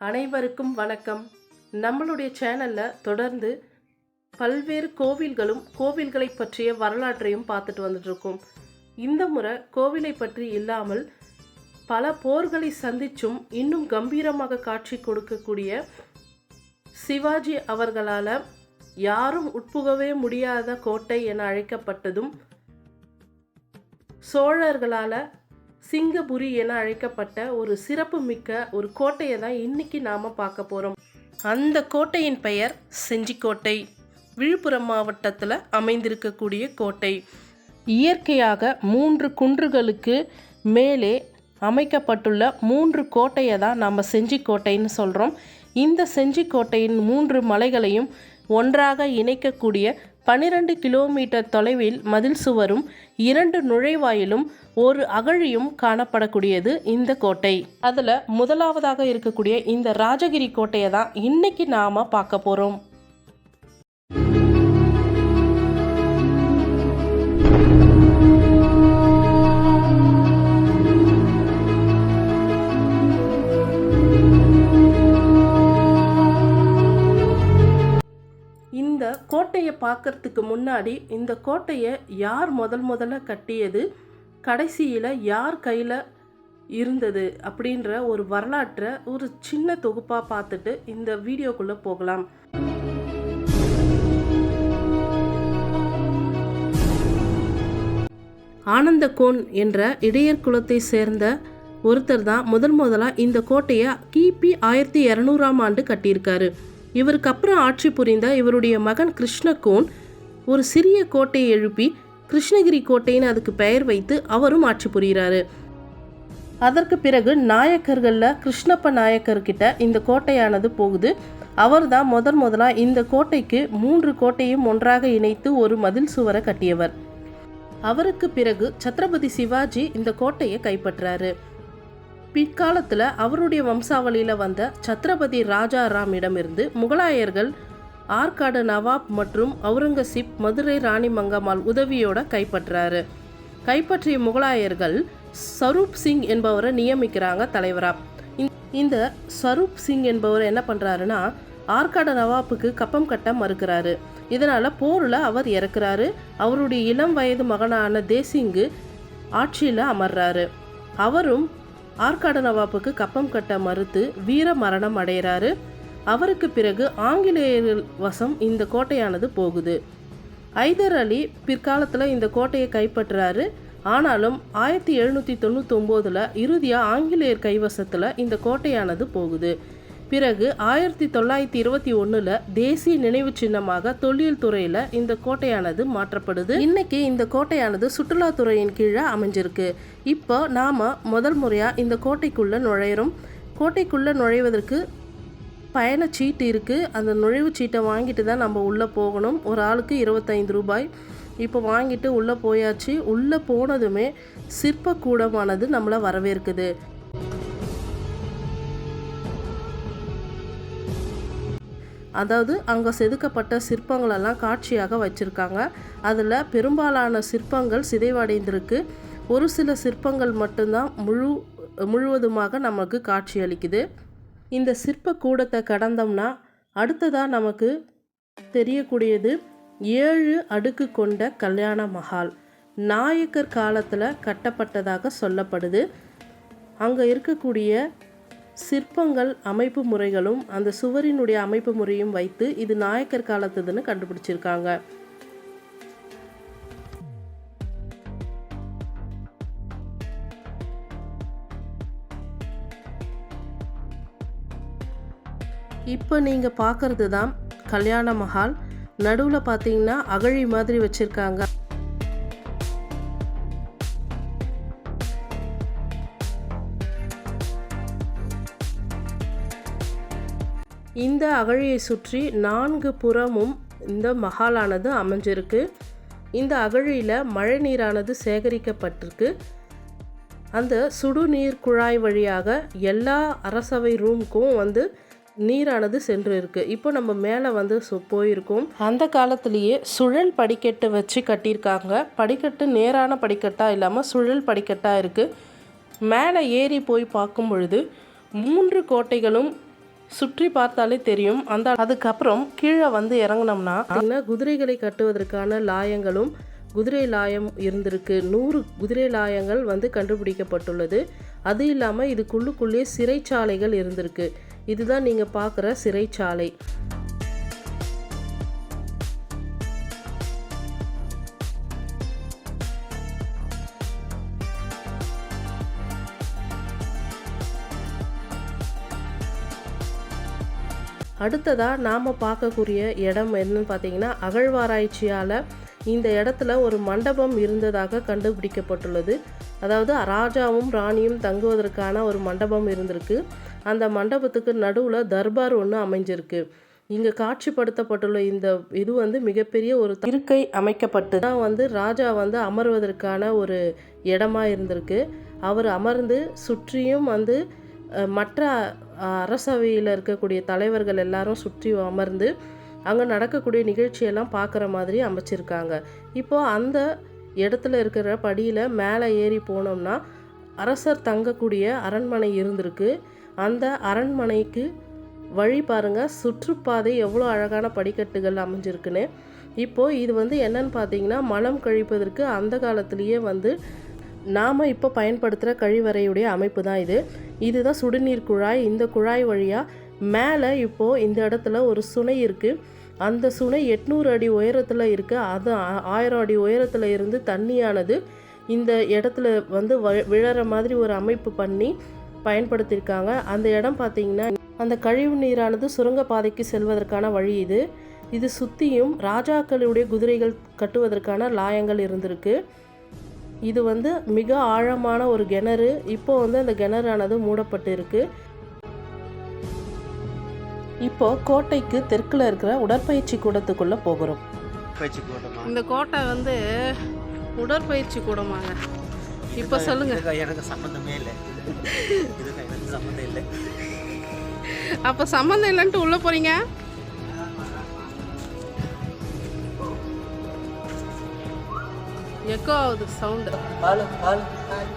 அனைவருக்கும் வணக்கம். நம்மளுடைய சேனலில் தொடர்ந்து பல்வேறு கோவில்களும் கோவில்களை பற்றிய வரலாற்றையும் பார்த்துட்டு வந்துட்ருக்கோம். இந்த முறை கோவிலை பற்றி இல்லாமல் பல போர்களை சந்திச்சும் இன்னும் கம்பீரமாக காட்சி கொடுக்கக்கூடிய சிவாஜி அவர்களால் யாரும் உட்புகவே முடியாத கோட்டை என அழைக்கப்பட்டதும் சோழர்களால் சிங்கபுரி என அழைக்கப்பட்ட ஒரு சிறப்பு மிக்க ஒரு கோட்டையை தான் இன்னைக்கு நாம் பார்க்க போகிறோம் அந்த கோட்டையின் பெயர் செஞ்சிக்கோட்டை. விழுப்புரம் மாவட்டத்தில் அமைந்திருக்கக்கூடிய கோட்டை. இயற்கையாக மூன்று குன்றுகளுக்கு மேலே அமைக்கப்பட்டுள்ள மூன்று கோட்டையை தான் நாம் செஞ்சிக்கோட்டைன்னு சொல்கிறோம் இந்த செஞ்சிக்கோட்டையின் மூன்று மலைகளையும் ஒன்றாக இணைக்கக்கூடிய பனிரெண்டு கிலோமீட்டர் தொலைவில் மதில் சுவரும் இரண்டு நுழைவாயிலும் ஒரு அகழியும் காணப்படக்கூடியது இந்த கோட்டை. அதில் முதலாவதாக இருக்கக்கூடிய இந்த ராஜகிரி கோட்டையை தான் இன்னைக்கு நாம பார்க்க போகிறோம் பார்க்கறதுக்கு முன்னாடி இந்த கோட்டையை யார் முதல் முதல்ல கட்டியது? கடைசியில் யார் கையில் இருந்தது? அப்படின்ற ஒரு வரலாற்றை ஒரு சின்ன தொகுப்பாக பார்த்துட்டு இந்த வீடியோக்குள்ளே போகலாம். ஆனந்தகோன் என்ற இடையர் குலத்தை சேர்ந்த ஒருத்தர் தான் முதன் முதலாக இந்த கோட்டையை கிபி ஆயிரத்தி இரநூறாம் ஆண்டு கட்டியிருக்காரு. இவருக்கு அப்புறம் ஆட்சி புரிந்த இவருடைய மகன் கிருஷ்ணகோன் ஒரு சிறிய கோட்டையை எழுப்பி கிருஷ்ணகிரி கோட்டைன்னு அதுக்கு பெயர் வைத்து அவரும் ஆட்சி புரிகிறாரு. அதற்கு பிறகு நாயக்கர்களில் கிருஷ்ணப்ப நாயக்கர்கிட்ட இந்த கோட்டையானது போகுது. அவர் தான் முதன் முதலாக இந்த கோட்டைக்கு மூன்று கோட்டையும் ஒன்றாக இணைத்து ஒரு மதில் சுவரை கட்டியவர். அவருக்கு பிறகு சத்ரபதி சிவாஜி இந்த கோட்டையை கைப்பற்றாரு. பிற்காலத்தில் அவருடைய வம்சாவளியில் வந்த சத்ரபதி ராஜாராமிடமிருந்து முகலாயர்கள் ஆற்காடு நவாப் மற்றும் அவுரங்கசீப் மதுரை ராணி மங்கம்மாள் உதவியோட கைப்பற்றாரு. கைப்பற்றிய முகலாயர்கள் சரூப் சிங் என்பவரை நியமிக்கிறாங்க தலைவராக இந்த- இந்த சரூப் சிங் என்பவர் என்ன பண்ணுறாருன்னா ஆற்காடு நவாப்புக்கு கப்பம் கட்ட மறுக்கிறாரு. இதனால் போரில் அவர் இறக்குறாரு. அவருடைய இளம் வயது மகனான தேசிங்கு ஆட்சியில் அமர்றாரு. அவரும் ஆற்காடு நவாப்புக்கு கப்பம் கட்ட மறுத்து வீர மரணம் அடைகிறாரு. அவருக்கு பிறகு ஆங்கிலேயர்கள் வசம் இந்த கோட்டையானது போகுது. ஐதர் அலி பிற்காலத்தில் இந்த கோட்டையை கைப்பற்றுறாரு ஆனாலும் ஆயிரத்தி எழுநூற்றி தொண்ணூத்தொம்போதில் இறுதியாக ஆங்கிலேயர் கைவசத்தில் இந்த கோட்டையானது போகுது. பிறகு ஆயிரத்தி தொள்ளாயிரத்தி இருபத்தி ஒன்றில் தேசிய நினைவு சின்னமாக தொழில் துறையில் இந்த கோட்டையானது மாற்றப்படுது. இன்னைக்கு இந்த கோட்டையானது சுற்றுலாத்துறையின் கீழே அமைஞ்சிருக்கு. இப்போ நாம் முதல் முறையாக இந்த கோட்டைக்குள்ளே நுழையிறோம். கோட்டைக்குள்ளே நுழைவதற்கு பயணச்சீட்டு இருக்குது அந்த நுழைவுச் சீட்டை வாங்கிட்டு தான் நம்ம உள்ளே போகணும். ஒரு ஆளுக்கு இருபத்தைந்து ரூபாய். இப்போ வாங்கிட்டு உள்ளே போயாச்சு. உள்ளே போனதுமே சிற்பக்கூடமானது நம்மளை வரவேற்குது. அதாவது அங்கே செதுக்கப்பட்ட சிற்பங்களெல்லாம் காட்சியாக வச்சுருக்காங்க. அதில் பெரும்பாலான சிற்பங்கள் சிதைவடைந்திருக்கு. ஒரு சில சிற்பங்கள் மட்டும்தான் முழு முழுவதுமாக நமக்கு காட்சி அளிக்குது இந்த சிற்ப கூடத்தை கடந்தோம்னா அடுத்ததாக நமக்கு தெரியக்கூடியது ஏழு அடுக்கு கொண்ட கல்யாண மஹால். நாயக்கர் காலத்தில் கட்டப்பட்டதாக சொல்லப்படுது. அங்கே இருக்கக்கூடிய சிற்பங்கள் அமைப்பு முறைகளும் அந்த சுவரினுடைய அமைப்பு முறையும் வைத்து இது நாயக்கர் காலத்துதுன்னு கண்டுபிடிச்சிருக்காங்க. இப்போ நீங்கள் பார்க்குறது தான் கல்யாண மஹால். நடுவில் பார்த்தீங்கன்னா அகழி மாதிரி வச்சுருக்காங்க. இந்த அகழியை சுற்றி நான்கு புறமும் இந்த மகாலானது அமைஞ்சிருக்கு. இந்த அகழியில் மழை நீரானது சேகரிக்கப்பட்டிருக்கு. அந்த சுடுநீர் குழாய் வழியாக எல்லா அரசவை ரூமுக்கும் வந்து நீரானது சென்று இருக்கு இப்போ நம்ம மேலே வந்து போயிருக்கோம். அந்த காலத்திலேயே சுழல் படிக்கட்டு வச்சு கட்டியிருக்காங்க. படிக்கட்டு நேரான படிக்கட்டாக இல்லாமல் சுழல் படிக்கட்டாக இருக்குது மேலே ஏறி போய் பார்க்கும் பொழுது மூன்று கோட்டைகளும் சுற்றி பார்த்தாலே தெரியும். அந்த அதுக்கப்புறம் கீழே வந்து இறங்குனோம்னா குதிரைகளை கட்டுவதற்கான லாயங்களும் குதிரை லாயம் இருந்திருக்கு. நூறு குதிரை லாயங்கள் வந்து கண்டுபிடிக்கப்பட்டுள்ளது. அது இல்லாமல் இதுக்குள்ளுக்குள்ளே சிறைச்சாலைகள் இருந்திருக்கு. இதுதான் நீங்கள் பார்க்குற சிறைச்சாலை. அடுத்ததாக நாம் பார்க்கக்கூடிய இடம் என்னன்னு பார்த்தீங்கன்னா அகழ்வாராய்ச்சியால் இந்த இடத்துல ஒரு மண்டபம் இருந்ததாக கண்டுபிடிக்கப்பட்டுள்ளது. அதாவது ராஜாவும் ராணியும் தங்குவதற்கான ஒரு மண்டபம் இருந்திருக்கு. அந்த மண்டபத்துக்கு நடுவில் தர்பார் ஒன்று அமைஞ்சிருக்கு. இங்கே காட்சிப்படுத்தப்பட்டுள்ள இந்த இது வந்து மிகப்பெரிய ஒரு இருக்கை அமைக்கப்பட்டு தான் வந்து ராஜா வந்து அமர்வதற்கான ஒரு இடமா இருந்திருக்கு. அவர் அமர்ந்து சுற்றியும் வந்து மற்ற அரசவையில் இருக்கக்கூடிய தலைவர்கள் எல்லாரும் சுற்றி அமர்ந்து அங்கே நடக்கக்கூடிய நிகழ்ச்சியெல்லாம் பார்க்குற மாதிரி அமைச்சிருக்காங்க. இப்போது அந்த இடத்துல இருக்கிற படியில் மேலே ஏறி போனோம்னா அரசர் தங்கக்கூடிய அரண்மனை இருந்திருக்கு. அந்த அரண்மனைக்கு வழி பாருங்கள் சுற்றுப்பாதை எவ்வளோ அழகான படிக்கட்டுகள் அமைஞ்சிருக்குன்னு. இப்போது இது வந்து என்னன்னு பார்த்தீங்கன்னா மலம் கழிப்பதற்கு அந்த காலத்திலேயே வந்து நாம் இப்போ பயன்படுத்துகிற கழிவறையுடைய அமைப்பு தான் இது. இதுதான் சுடுநீர் குழாய். இந்த குழாய் வழியாக மேலே இப்போது இந்த இடத்துல ஒரு சுனை இருக்குது அந்த சுனை எட்நூறு அடி உயரத்தில் இருக்குது அது ஆ- ஆயிரம் அடி உயரத்தில் இருந்து தண்ணியானது இந்த இடத்துல வந்து வ- விழற மாதிரி ஒரு அமைப்பு பண்ணி பயன்படுத்தியிருக்காங்க. அந்த இடம் பார்த்தீங்கன்னா அந்த கழிவு நீரானது சுரங்கப்பாதைக்கு செல்வதற்கான வழி இது. இது சுற்றியும் ராஜாக்களுடைய குதிரைகள் கட்டுவதற்கான லாயங்கள் இருந்திருக்கு. இது வந்து மிக ஆழமான ஒரு கிணறு. இப்போ வந்து அந்த கிணறானது மூடப்பட்டு இருக்கு இப்போ கோட்டைக்கு தெற்குல இருக்கிற உடற்பயிற்சி கூடத்துக்குள்ள போகிறோம். இந்த கோட்டை வந்து உடற்பயிற்சி கூடமாங்க. இப்போ சொல்லுங்க. எனக்கு சம்மந்தமே இல்லை. இதுக்கு எனக்கு சம்மந்தம் இல்லை. அப்போ சம்மந்தம் இல்லைன்ட்டு உள்ள போறீங்க? எக்கோ ஆகுது சவுண்டு பால் பால் பால்